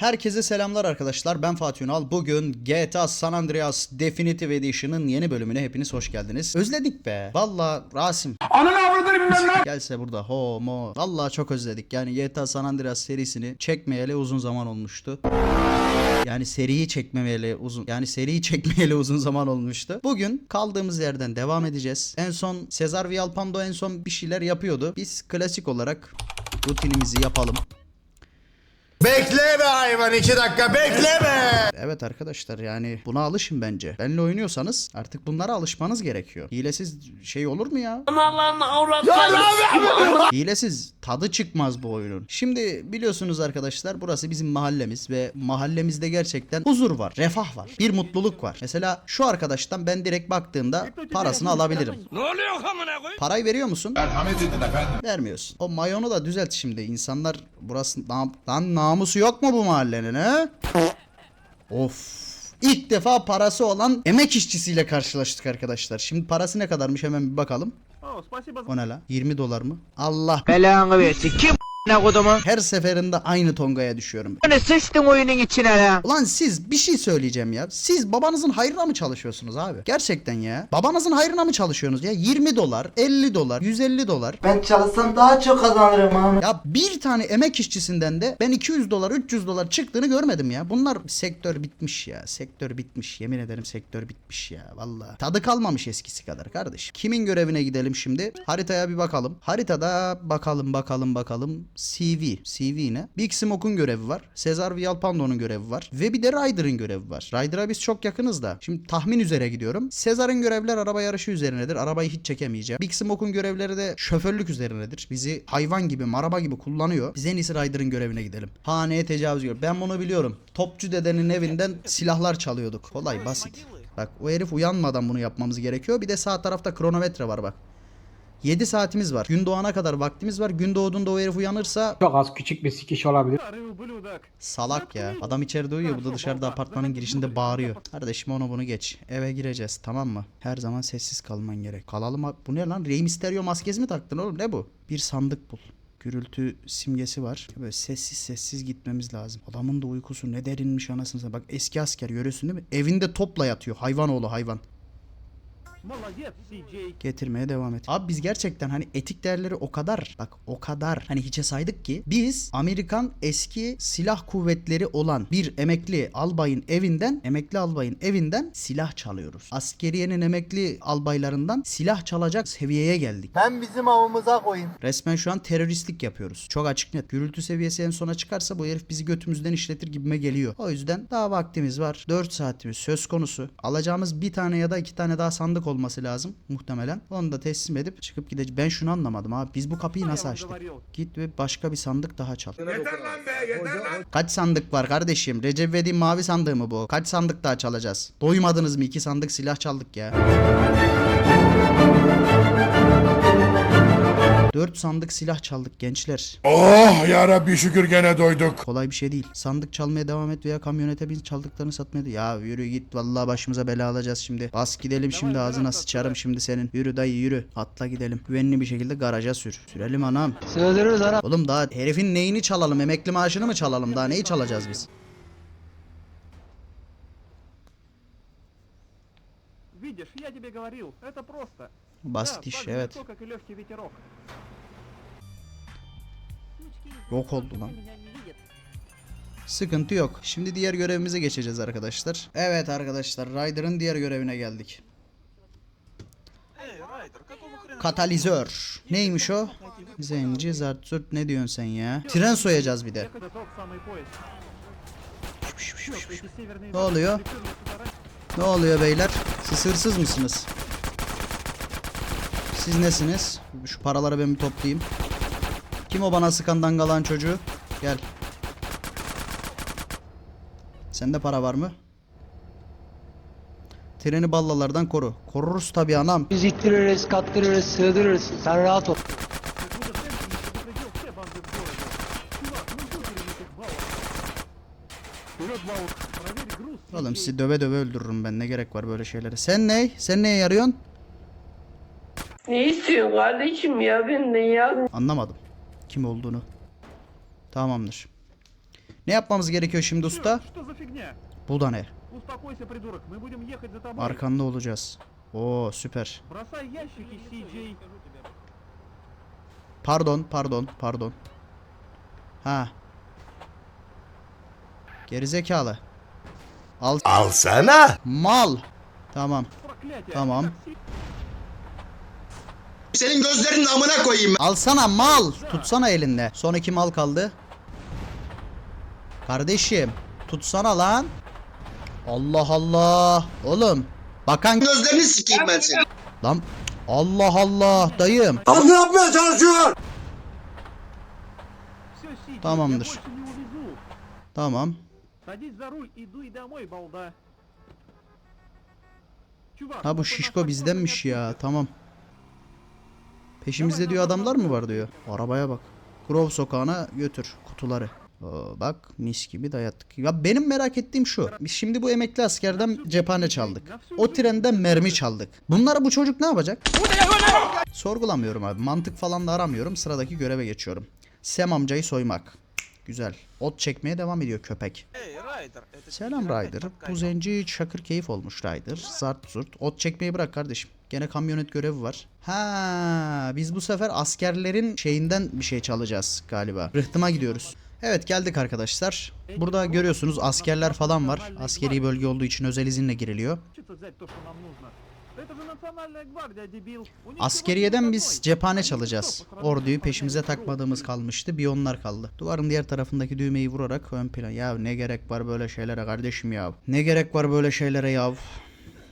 Herkese selamlar arkadaşlar. Ben Fatih Ünal. Bugün GTA San Andreas Definitive Edition'ın yeni bölümüne hepiniz hoş geldiniz. Özledik be. Valla Rasim. Ananı avradını bilmem ne. Gelse burada ho mo. Valla çok özledik. Yani GTA San Andreas serisini çekmeyeli uzun zaman olmuştu. Yani seriyi çekmemeli uzun yani seriyi çekmeyeli uzun zaman olmuştu. Bugün kaldığımız yerden devam edeceğiz. En son Cesar Villalpando en son bir şeyler yapıyordu. Biz klasik olarak rutinimizi yapalım. Bekleme hayvan iki dakika bekleme. Evet arkadaşlar yani buna alışın bence. Benle oynuyorsanız artık bunlara alışmanız gerekiyor. Hilesiz şey olur mu ya? Hilesiz tadı çıkmaz bu oyunun. Şimdi biliyorsunuz arkadaşlar burası bizim mahallemiz ve mahallemizde gerçekten huzur var, refah var, bir mutluluk var. Mesela şu arkadaştan ben direkt baktığımda parasını alabilirim. Ne oluyor amına koy? Parayı veriyor musun? Merhamet edin efendim. Vermiyorsun. O mayonu da düzelt şimdi. İnsanlar burası nam- lan Namusu yok mu bu mahallenin he? of. İlk defa parası olan emek işçisiyle karşılaştık arkadaşlar. Şimdi parası ne kadarmış hemen bir bakalım. O ne la? 20 dolar mı? Allah belanı versin. Kim ne kodumu? Her seferinde aynı tongaya düşüyorum. Hani sıçtın oyunun içine la. Ulan siz bir şey söyleyeceğim ya. Siz babanızın hayrına mı çalışıyorsunuz abi? Gerçekten ya. Babanızın hayrına mı çalışıyorsunuz ya? 20 dolar, 50 dolar, 150 dolar. Ben çalışsam daha çok kazanırım abi. Ya bir tane emek işçisinden de ben 200 dolar 300 dolar çıktığını görmedim ya. Bunlar sektör bitmiş ya. Sektör bitmiş. Yemin ederim sektör bitmiş ya. Vallahi. Tadı kalmamış eskisi kadar kardeş. Kimin görevine gidelim şimdi? Haritaya bir bakalım. Haritada bakalım bakalım bakalım. CV. CV ne? Big Smoke'un görevi var. Cesar Villalpando'nun görevi var. Ve bir de Ryder'ın görevi var. Ryder'a biz çok yakınız da. Şimdi tahmin üzere gidiyorum. Cesar'ın görevler araba yarışı üzerinedir. Arabayı hiç çekemeyeceğim. Big Smoke'un görevleri de şoförlük üzerinedir. Bizi hayvan gibi, maraba gibi kullanıyor. Biz en iyisi Ryder'ın görevine gidelim. Haneye tecavüz görüyor. Ben bunu biliyorum. Topçu dedenin evinden silahlar çalıyorduk. Kolay, basit. Bak o herif uyanmadan bunu yapmamız gerekiyor. Bir de sağ tarafta kronometre var bak. 7 saatimiz var. Gün doğana kadar vaktimiz var. Gün doğduğunda o herif uyanırsa Çok az küçük bir sikiş olabilir. salak ya. Adam içeride uyuyor. Bu da dışarıda apartmanın girişinde bağırıyor. Kardeşim onu bunu geç. Eve gireceğiz tamam mı? Her zaman sessiz kalman gerek. Kalalım abi. Bu ne lan? Rey Mysterio maskesi mi taktın oğlum? Ne bu? Bir sandık bul gürültü simgesi var. Böyle sessiz sessiz gitmemiz lazım. Adamın da uykusu ne derinmiş anasını. Bak eski asker görüyorsun değil mi? Evinde topla yatıyor. Hayvan oğlu hayvan getirmeye devam et. Abi biz gerçekten hani etik değerleri o kadar bak o kadar hani hiçe saydık ki biz Amerikan eski silah kuvvetleri olan bir emekli albayın evinden emekli albayın evinden silah çalıyoruz. Askeriyenin emekli albaylarından silah çalacak seviyeye geldik. Ben bizim avımıza koyayım. Resmen şu an teröristlik yapıyoruz. Çok açık net. Gürültü seviyesi en sona çıkarsa bu herif bizi götümüzden işletir gibime geliyor. O yüzden daha vaktimiz var. 4 saatimiz söz konusu. Alacağımız bir tane ya da iki tane daha sandık olmalı olması lazım muhtemelen. Onu da teslim edip çıkıp gideceğiz. Ben şunu anlamadım abi. Biz bu kapıyı nasıl açtık? Git ve başka bir sandık daha çal. Yeter lan be yeter lan. Kaç sandık var kardeşim? Recep İvedik'in mavi sandığı mı bu? Kaç sandık daha çalacağız? Doymadınız mı? İki sandık silah çaldık ya. Dört sandık silah çaldık gençler. Oh yarabbi şükür gene doyduk. Kolay bir şey değil. Sandık çalmaya devam et veya kamyonete bin çaldıklarını satmaya de- Ya yürü git vallahi başımıza bela alacağız şimdi. Bas gidelim şimdi ağzına sıçarım şimdi senin. Yürü dayı yürü. Atla gidelim. Güvenli bir şekilde garaja sür. Sürelim anam. Sığdırırız ara. Oğlum daha herifin neyini çalalım? Emekli maaşını mı çalalım? Daha neyi çalacağız biz? Видишь, я тебе говорил, это просто. Basit evet. Yok oldu lan. Sıkıntı yok. Şimdi diğer görevimize geçeceğiz arkadaşlar. Evet arkadaşlar Ryder'ın diğer görevine geldik. Katalizör. Neymiş o? Zenci, zartzürt ne diyorsun sen ya? Tren soyacağız bir de. Ne oluyor? Ne oluyor beyler? Siz hırsız mısınız? Siz nesiniz? Şu paraları ben bir toplayayım. Kim o bana sıkan dangalan çocuğu? Gel. Sende para var mı? Treni ballalardan koru. Koruruz tabi anam. Biz ittiririz, kattırırız, sığdırırız. Sen rahat ol. Oğlum sizi döve döve öldürürüm ben. Ne gerek var böyle şeylere? Sen ne? Sen neye yarıyorsun? Ne istiyorsun kardeşim ya benden ya? Anlamadım kim olduğunu. Tamamdır. Ne yapmamız gerekiyor şimdi usta? Bu da ne? Arkanda olacağız. Oo süper. Pardon, pardon, pardon. Ha. Gerizekalı. Al. Alsana. Mal. Tamam. Tamam. Как си- Senin gözlerinin amına koyayım. Alsana mal. Tutsana elinde. Son iki mal kaldı. Kardeşim. Tutsana lan. Allah Allah. Oğlum. Bakan Gözlerini sikeyim ben seni. lan. Allah Allah dayım. ne yapmaya çalışıyor? Всё, CJ, Tamamdır. я больше не увезу. Tamam. Садись за руль и дуй домой, балда. Чувак, Ha bu мы şişko под bizdenmiş наркотиками ya. Tamam. Peşimizde diyor adamlar mı var diyor. Arabaya bak. Grove sokağına götür kutuları. Bak mis gibi dayattık. Ya benim merak ettiğim şu. Biz şimdi bu emekli askerden cephane çaldık. O trenden mermi çaldık. Bunları bu çocuk ne yapacak? Sorgulamıyorum abi. Mantık falan da aramıyorum. Sıradaki göreve geçiyorum. Sem amcayı soymak. Güzel. Ot çekmeye devam ediyor köpek. Selam Ryder. Bu zenci çakır keyif olmuş Ryder. Zart zurt. Ot çekmeyi bırak kardeşim. Gene kamyonet görevi var. Ha, biz bu sefer askerlerin şeyinden bir şey çalacağız galiba. Rıhtıma gidiyoruz. Evet geldik arkadaşlar. Burada görüyorsunuz askerler falan var. Askeri bölge olduğu için özel izinle giriliyor. Askeriyeden biz cephane çalacağız. Orduyu peşimize takmadığımız kalmıştı. Bir onlar kaldı. Duvarın diğer tarafındaki düğmeyi vurarak ön plan. Ya ne gerek var böyle şeylere kardeşim ya. Ne gerek var böyle şeylere ya.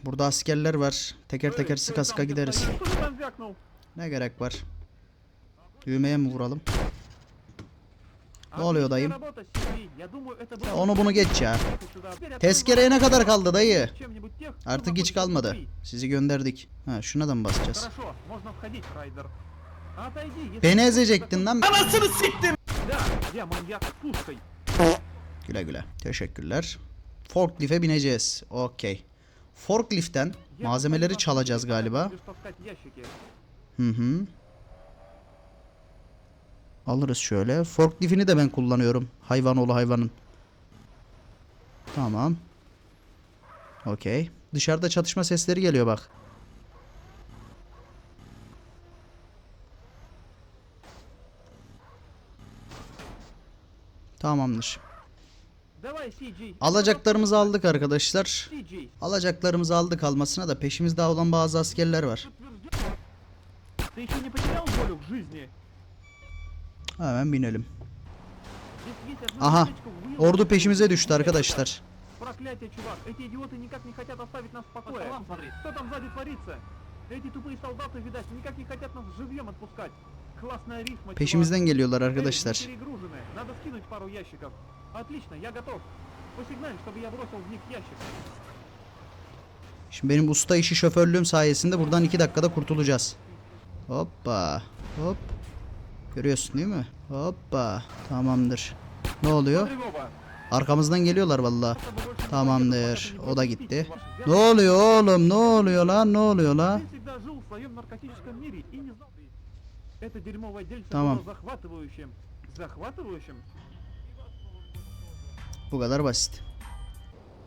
Burada askerler var. Teker teker sıka sıka gideriz. Ne gerek var? Düğmeye mi vuralım? Ne oluyor dayım? Onu bunu geç ya. Tezkereye ne kadar kaldı dayı? Artık hiç kalmadı. Sizi gönderdik. Ha şuna da mı basacağız? Beni ezecektin lan. Anasını siktim. Güle güle. Teşekkürler. Forklift'e bineceğiz. Okey. Forklift'ten malzemeleri çalacağız galiba. Hı hı. Alırız şöyle. Forklift'ini de ben kullanıyorum. Hayvan oğlu hayvanın. Tamam. Okey. Dışarıda çatışma sesleri geliyor bak. Tamamdır. Alacaklarımızı aldık arkadaşlar. Alacaklarımızı aldık almasına da peşimizde olan bazı askerler var. Hemen binelim. Aha. Ordu peşimize düştü arkadaşlar Проклятие, чувак. Эти идиоты никак не хотят оставить нас в покое. Что там сзади творится? Эти тупые солдаты, видать, никак не хотят нас живьем отпускать. Классная рифма, чувак. Peşimizden geliyorlar Эй, мы arkadaşlar. перегружены. Надо скинуть пару ящиков. Отлично, я готов. Посигналь, чтобы я бросил в них ящик. Şimdi benim usta işi şoförlüğüm sayesinde buradan 2 dakikada kurtulacağız. Hoppa. Hop. Görüyorsun değil mi? Hoppa. Tamamdır. Ne oluyor? Arkamızdan geliyorlar valla. Tamamdır. O da gitti. Ne oluyor oğlum? Ne oluyor lan? Ne oluyor lan? Tamam. Bu kadar basit.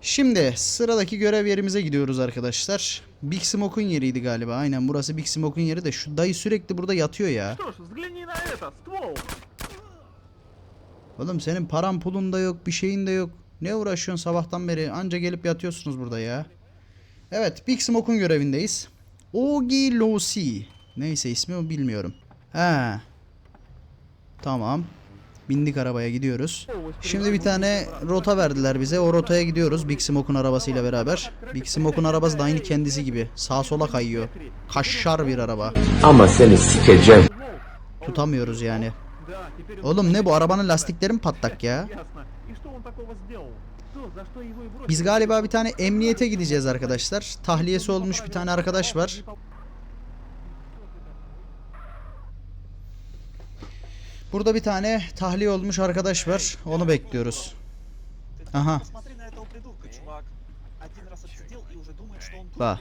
Şimdi sıradaki görev yerimize gidiyoruz arkadaşlar. Big Smoke'un yeriydi galiba. Aynen burası Big Smoke'un yeri de şu dayı sürekli burada yatıyor ya. Oğlum senin paran pulun da yok, bir şeyin de yok. Ne uğraşıyorsun sabahtan beri? Anca gelip yatıyorsunuz burada ya. Evet, Big Smoke'un görevindeyiz. Ogi Losi. Neyse ismi o bilmiyorum. He. Tamam. Bindik arabaya gidiyoruz. Şimdi bir tane rota verdiler bize. O rotaya gidiyoruz Big Smoke'un arabasıyla beraber. Big Smoke'un arabası da aynı kendisi gibi. Sağa sola kayıyor. Kaşşar bir araba. Ama seni sikeceğim. Tutamıyoruz yani. Oğlum ne bu arabanın lastikleri mi patlak ya? Biz galiba bir tane emniyete gideceğiz arkadaşlar. Tahliyesi olmuş bir tane arkadaş var. Burada bir tane tahliye olmuş arkadaş var. Onu bekliyoruz. Aha. Bak.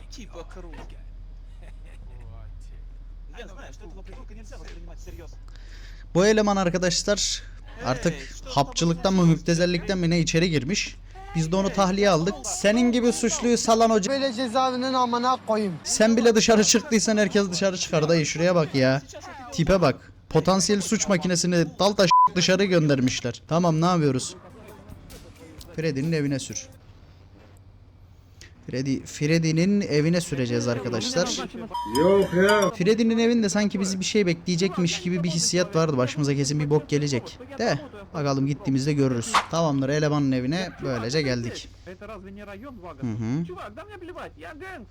Bu eleman arkadaşlar artık hapçılıktan mı müptezellikten mi ne içeri girmiş. Biz de onu tahliye aldık. Senin gibi suçluyu salan hoca... Böyle cezaevinin amına koyayım. Sen bile dışarı çıktıysan herkes dışarı çıkar dayı şuraya bak ya. Tipe bak. Potansiyel suç makinesini dal taş dışarı göndermişler. Tamam ne yapıyoruz? Freddy'nin evine sür. Freddy, Freddy'nin evine süreceğiz arkadaşlar. Yok ya. Freddy'nin evinde sanki bizi bir şey bekleyecekmiş gibi bir hissiyat vardı. Başımıza kesin bir bok gelecek. De bakalım gittiğimizde görürüz. Tamamdır elemanın evine böylece geldik. Hı hı.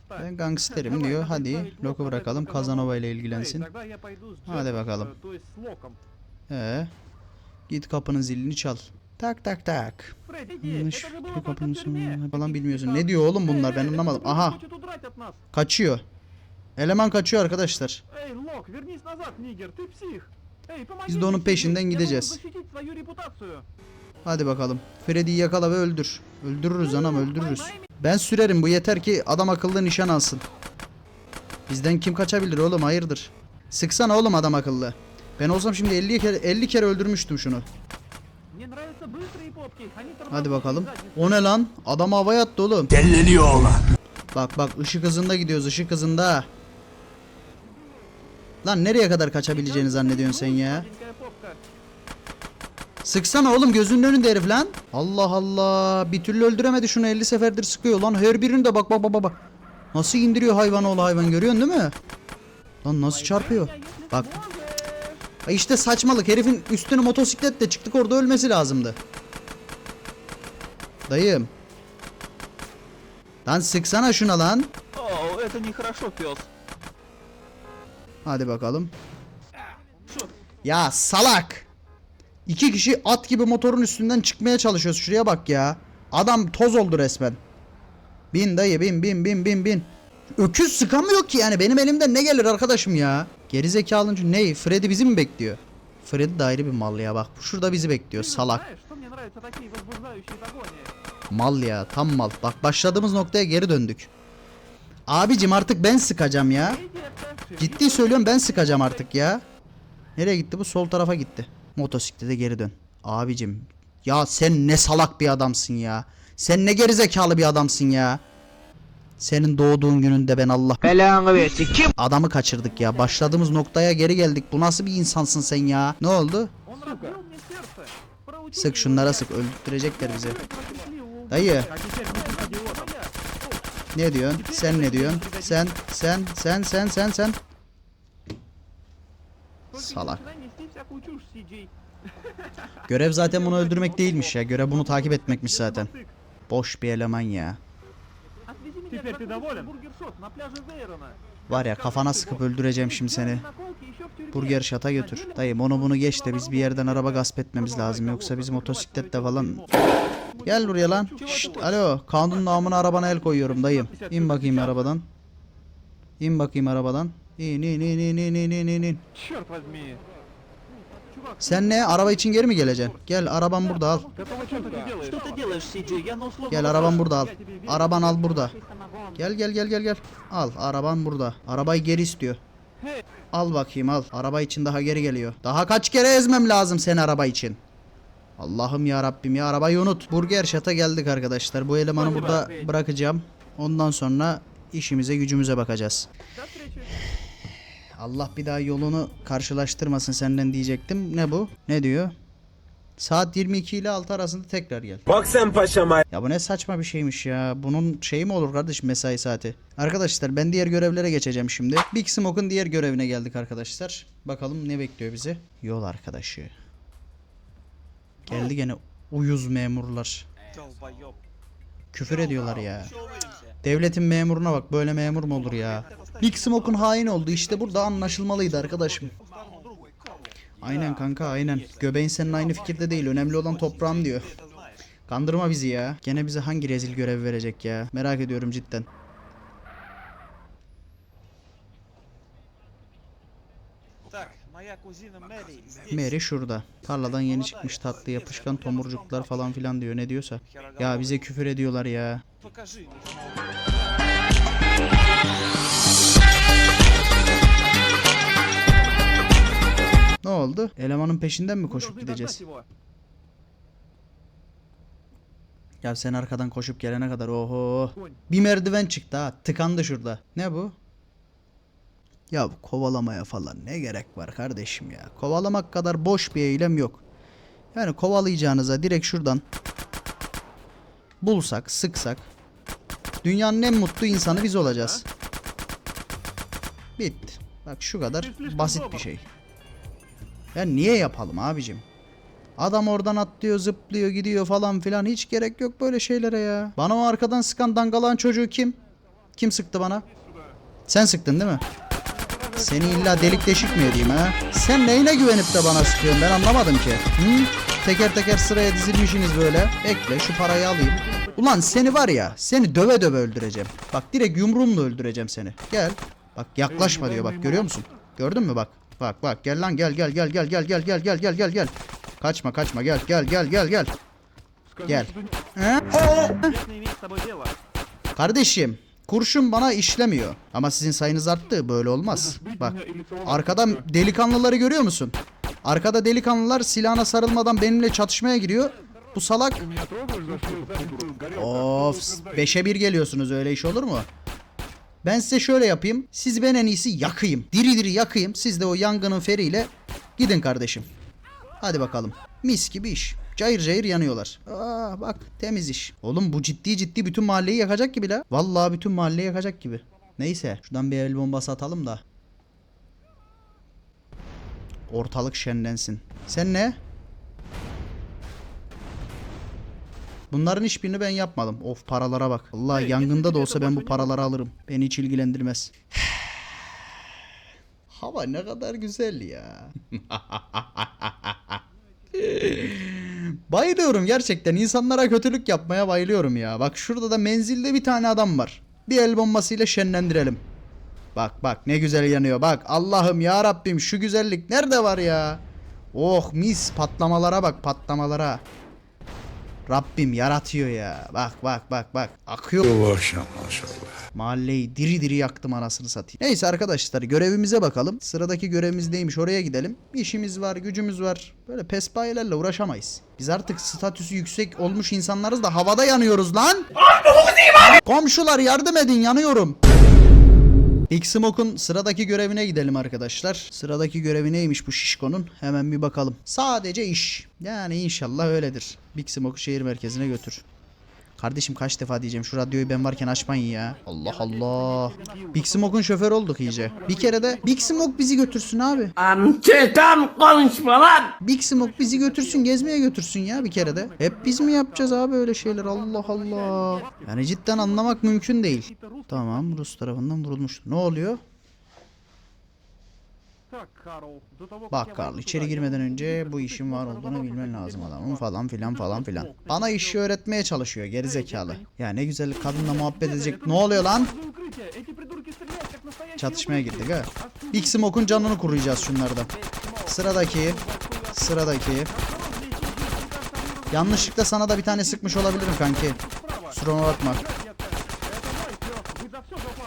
Ben gangsterim diyor. Hadi loku bırakalım Kazanova ile ilgilensin. Hadi bakalım. Ee, git kapının zilini çal. Tak tak tak. Yanlış kapının sonuna falan bilmiyorsun. Ne diyor oğlum bunlar ben anlamadım. Aha. Kaçıyor. Eleman kaçıyor arkadaşlar. Biz de onun peşinden gideceğiz. Hadi bakalım. Freddy'yi yakala ve öldür. Öldürürüz anam öldürürüz. Ben sürerim bu yeter ki adam akıllı nişan alsın. Bizden kim kaçabilir oğlum hayırdır. Sıksana oğlum adam akıllı. Ben olsam şimdi 50 kere, 50 kere öldürmüştüm şunu. Hadi bakalım. O ne lan? Adam havaya attı oğlum. Delleniyor oğlan. Bak bak ışık hızında gidiyoruz ışık hızında. Lan nereye kadar kaçabileceğini zannediyorsun sen ya? Sıksana oğlum gözünün önünde herif lan. Allah Allah. Bir türlü öldüremedi şunu 50 seferdir sıkıyor lan. Her birini de bak bak bak bak. Nasıl indiriyor hayvan oğlu hayvan görüyorsun değil mi? Lan nasıl çarpıyor? Bak Ay İşte saçmalık herifin üstüne motosikletle çıktık orada ölmesi lazımdı. Dayım. Lan sıksana şuna lan. О, это нехорошо, пес. Hadi bakalım. Ya salak. İki kişi at gibi motorun üstünden çıkmaya çalışıyoruz. Şuraya bak ya. Adam toz oldu resmen. Bin dayı bin bin bin bin bin. Öküz sıkamıyor ki yani. Benim elimden ne gelir arkadaşım ya. Geri zekalı ne? Freddy bizi mi bekliyor? Freddy de ayrı bir mal ya bak. Şurada bizi bekliyor salak. Mal ya tam mal. Bak başladığımız noktaya geri döndük. Abicim artık ben sıkacağım ya. Ciddi söylüyorum ben sıkacağım artık ya. Nereye gitti bu? Sol tarafa gitti. Motosiklete geri dön. Abicim ya sen ne salak bir adamsın ya. Sen ne gerizekalı bir adamsın ya. Senin doğduğun gününde ben Allah belanı versin. Kim? Adamı kaçırdık ya. Başladığımız noktaya geri geldik. Bu nasıl bir insansın sen ya? Ne oldu? Sık şunlara sık. Öldürecekler bizi. Dayı. Ne diyorsun? Sen ne diyorsun? Sen, sen, sen, sen, sen, sen. Salak. Görev zaten bunu öldürmek değilmiş ya. Görev bunu takip etmekmiş zaten. Boş bir eleman ya. Отвези меня Теперь к ты закуске доволен? Бургер Шот на пляже Вейрона. Var ya kafana sıkıp öldüreceğim şimdi seni. Наколки еще в тюрьме. Burger şata götür. Dayım onu bunu geç de biz bir yerden araba gasp etmemiz lazım. Yoksa biz motosikletle falan... Gel buraya lan. Şşt, alo. Kanun namına arabana el koyuyorum dayım. İn bakayım arabadan. İn bakayım arabadan. İn in in in in in in in Sen ne? Araba için geri mi geleceksin? Gel araban burada al. какого черта ты делаешь? Что ты делаешь, CJ? Я на условном Gel araban burada al. Araban al burada. Gel gel gel gel gel. Al araban burada. Arabayı geri istiyor. Al bakayım al. Araba için daha geri geliyor. Daha kaç kere ezmem lazım seni araba için. Allah'ım ya Rabbim ya arabayı unut. Burger Shot'a geldik arkadaşlar. Bu elemanı burada bırakacağım. Ondan sonra işimize gücümüze bakacağız. Allah bir daha yolunu karşılaştırmasın senden diyecektim. Ne bu? Ne diyor? Saat 22 ile 6 arasında tekrar gel. Bak sen paşama. Ya bu ne saçma bir şeymiş ya. Bunun şeyi mi olur kardeş mesai saati? Arkadaşlar ben diğer görevlere geçeceğim şimdi. Big Smoke'un diğer görevine geldik arkadaşlar. Bakalım ne bekliyor bizi? Yol arkadaşı. Geldi gene uyuz memurlar. Küfür ediyorlar ya. Devletin memuruna bak böyle memur mu olur ya? Big Smoke'un hain oldu. İşte burada anlaşılmalıydı arkadaşım. Aynen kanka aynen. Göbeğin senin aynı fikirde değil. Önemli olan toprağım diyor. Kandırma bizi ya. Gene bize hangi rezil görev verecek ya? Merak ediyorum cidden. Mary şurada. Tarladan yeni çıkmış tatlı yapışkan tomurcuklar falan filan diyor. Ne diyorsa. Ya bize küfür ediyorlar ya. Ne oldu? Elemanın peşinden mi koşup gideceğiz? Ya sen arkadan koşup gelene kadar oho. Bir merdiven çıktı ha. Tıkandı şurada. Ne bu? Ya kovalamaya falan ne gerek var kardeşim ya. Kovalamak kadar boş bir eylem yok. Yani kovalayacağınıza direkt şuradan bulsak, sıksak dünyanın en mutlu insanı biz olacağız. Bitti. Bak şu kadar basit bir şey. Ya niye yapalım abicim? Adam oradan atlıyor, zıplıyor, gidiyor falan filan. Hiç gerek yok böyle şeylere ya. Bana o arkadan sıkan dangalan çocuğu kim? Kim sıktı bana? Sen sıktın değil mi? Seni illa delik deşik mi edeyim ha? Sen neyine güvenip de bana sıkıyorsun ben anlamadım ki. Hı? Teker teker sıraya dizilmişsiniz böyle. Bekle şu parayı alayım. Ulan seni var ya seni döve döve öldüreceğim. Bak direkt yumruğumla öldüreceğim seni. Gel. Bak yaklaşma diyor bak görüyor musun? Gördün mü bak. Bak bak gel lan gel gel gel gel gel gel gel gel gel gel gel. Kaçma kaçma gel gel gel gel gel. Gel. Kardeşim kurşun bana işlemiyor. Ama sizin sayınız arttı böyle olmaz. Bak arkadan delikanlıları görüyor musun? Arkada delikanlılar silahına sarılmadan benimle çatışmaya giriyor. Bu salak... Of 5'e 1 geliyorsunuz öyle iş olur mu? Ben size şöyle yapayım. Siz ben en iyisi yakayım. Diri diri yakayım. Siz de o yangının feriyle gidin kardeşim. Hadi bakalım. Mis gibi iş. Cayır cayır yanıyorlar. Aa bak temiz iş. Oğlum bu ciddi ciddi bütün mahalleyi yakacak gibi la. Vallahi bütün mahalleyi yakacak gibi. Neyse şuradan bir el bombası atalım da. Ortalık şenlensin. Sen ne? Bunların hiçbirini ben yapmadım. Of paralara bak. Allah yangında da olsa ben bu paraları alırım. Beni hiç ilgilendirmez. Hava ne kadar güzel ya. bayılıyorum gerçekten. İnsanlara kötülük yapmaya bayılıyorum ya. Bak şurada da menzilde bir tane adam var. Bir el bombasıyla şenlendirelim. Bak bak ne güzel yanıyor. Bak Allah'ım ya Rabbim şu güzellik nerede var ya? Oh mis patlamalara bak patlamalara. Rabbim yaratıyor ya. Bak bak bak bak. Akıyor. Mahalleyi diri diri yaktım anasını satayım. Neyse arkadaşlar görevimize bakalım. Sıradaki görevimiz neymiş oraya gidelim. İşimiz var gücümüz var. Böyle pespayelerle uğraşamayız. Biz artık statüsü yüksek olmuş insanlarız da havada yanıyoruz lan. Komşular yardım edin yanıyorum. Big Smoke'un sıradaki görevine gidelim arkadaşlar. Sıradaki görevi neymiş bu şişkonun? Hemen bir bakalım. Sadece iş. Yani inşallah öyledir. Big Smoke'u şehir merkezine götür. Kardeşim kaç defa diyeceğim şu radyoyu ben varken açmayın ya. Allah Allah. Big Smoke'un şoförü olduk iyice. Bir kere de Big Smoke bizi götürsün abi. Amçetam konuşma lan. Big Smoke bizi götürsün gezmeye götürsün ya bir kere de. Hep biz mi yapacağız abi öyle şeyler Allah Allah. Yani cidden anlamak mümkün değil. Tamam Rus tarafından vurulmuş. Ne oluyor? Bak Karl içeri girmeden önce bu işin var olduğunu bilmen lazım adamın falan filan falan filan. Bana işi öğretmeye çalışıyor geri zekalı. Ya ne güzel kadınla muhabbet edecek. Ne oluyor lan? Çatışmaya girdik ha. Big Smoke'un canını kuruyacağız şunlarda. Sıradaki. Sıradaki. Yanlışlıkla sana da bir tane sıkmış olabilirim kanki. Suruma bakma.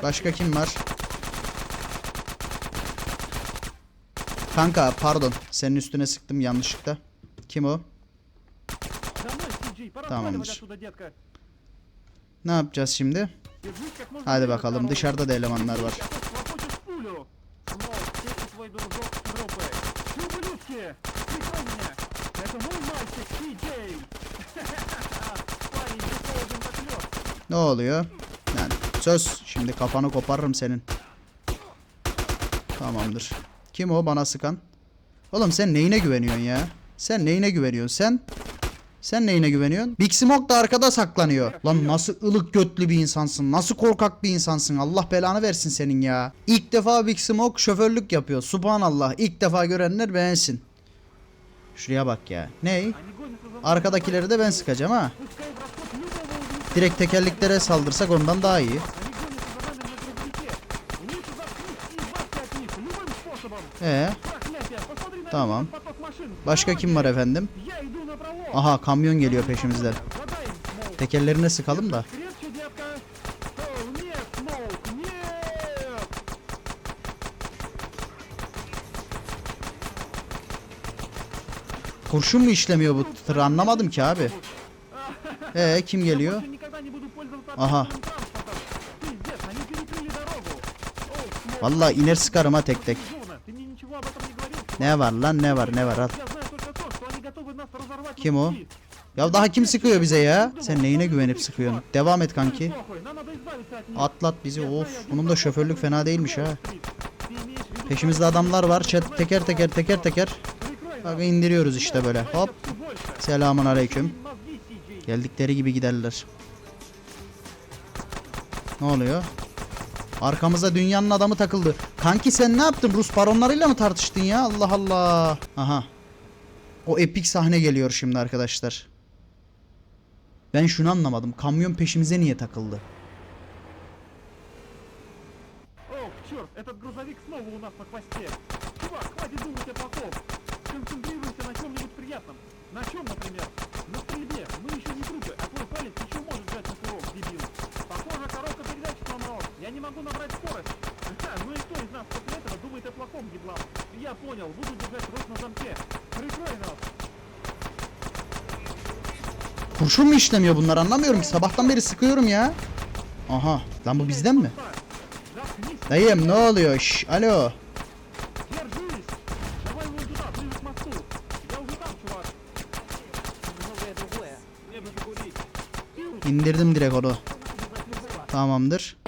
Başka kim var? Kanka pardon. Senin üstüne sıktım yanlışlıkla. Kim o? Tamamdır. Ne yapacağız şimdi? Hadi bakalım dışarıda da elemanlar var. Ne oluyor? Yani söz şimdi kafanı koparırım senin. Tamamdır. Kim o bana sıkan? Oğlum sen neyine güveniyorsun ya? Sen neyine güveniyorsun sen? Sen neyine güveniyorsun? Big Smoke da arkada saklanıyor. Lan nasıl ılık götlü bir insansın. Nasıl korkak bir insansın. Allah belanı versin senin ya. İlk defa Big Smoke şoförlük yapıyor. Subhanallah. İlk defa görenler beğensin. Şuraya bak ya. Ney? Arkadakileri de ben sıkacağım ha. Direkt tekerleklere saldırsak ondan daha iyi. Ee. Tamam. Başka kim var efendim? Aha kamyon geliyor peşimizden. Tekerlerine sıkalım da. Kurşun mu işlemiyor bu tır anlamadım ki abi. Ee kim geliyor? Aha. Vallahi iner sıkarım ha tek tek. Ne var lan ne var ne var al. Kim o? Ya daha kim sıkıyor bize ya? Sen neyine güvenip sıkıyorsun? Devam et kanki. Atlat bizi of. Bunun da şoförlük fena değilmiş ha. Peşimizde adamlar var. Çet teker teker teker teker. Bak indiriyoruz işte böyle. Hop. Selamun aleyküm. Geldikleri gibi giderler. Ne oluyor? Arkamıza dünyanın adamı takıldı. Kanki sen ne yaptın? Rus baronlarıyla mı tartıştın ya? Allah Allah. Aha. O epik sahne geliyor şimdi arkadaşlar. Ben şunu anlamadım. Kamyon peşimize niye takıldı? Ох, черт, этот грузовик снова у нас на хвосте. Чувак, хватит думать о плохом. Концентрируйся на чем-нибудь приятном. На чем, например? На стрельбе. Мы еще не трупы, а твой палец еще может жать на курок, дебил. Похоже, коробка передач сломалась. Я не могу набрать скорость. Ха, ну и кто из нас после этого думает о плохом, еблан? Я понял, буду держать рот на замке. Прикрой нас. Kurşun mu işlemiyor bunlar anlamıyorum ki. Sabahtan beri sıkıyorum ya. Aha. Lan bu bizden mi? Заткнись, Dayım ne oluyor? Şş, alo. держись. Давай вон туда,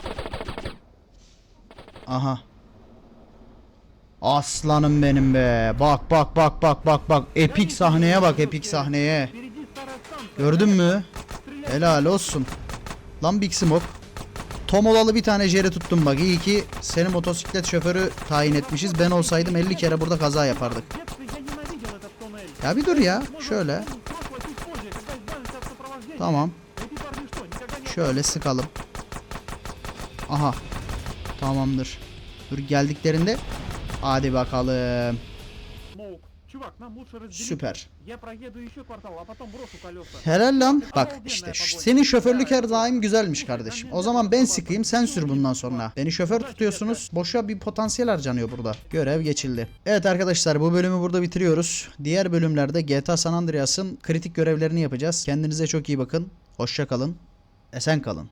Aha. Aslanım benim be. Bak bak bak bak bak bak. Epik sahneye bak epik sahneye. Gördün mü? Helal olsun. Lan Big Smoke. Tomolalı bir tane jere tuttum bak. İyi ki seni motosiklet şoförü tayin etmişiz. Ben olsaydım 50 kere burada kaza yapardık. Ya bir dur ya. Şöyle. Tamam. Şöyle sıkalım. Aha. Tamamdır. Dur geldiklerinde hadi bakalım. Süper. Helal lan. Bak işte senin şoförlük her daim güzelmiş kardeşim. O zaman ben sıkayım sen sür bundan sonra. Beni şoför tutuyorsunuz. Boşa bir potansiyel harcanıyor burada. Görev geçildi. Evet arkadaşlar bu bölümü burada bitiriyoruz. Diğer bölümlerde GTA San Andreas'ın kritik görevlerini yapacağız. Kendinize çok iyi bakın. Hoşça kalın. Esen kalın.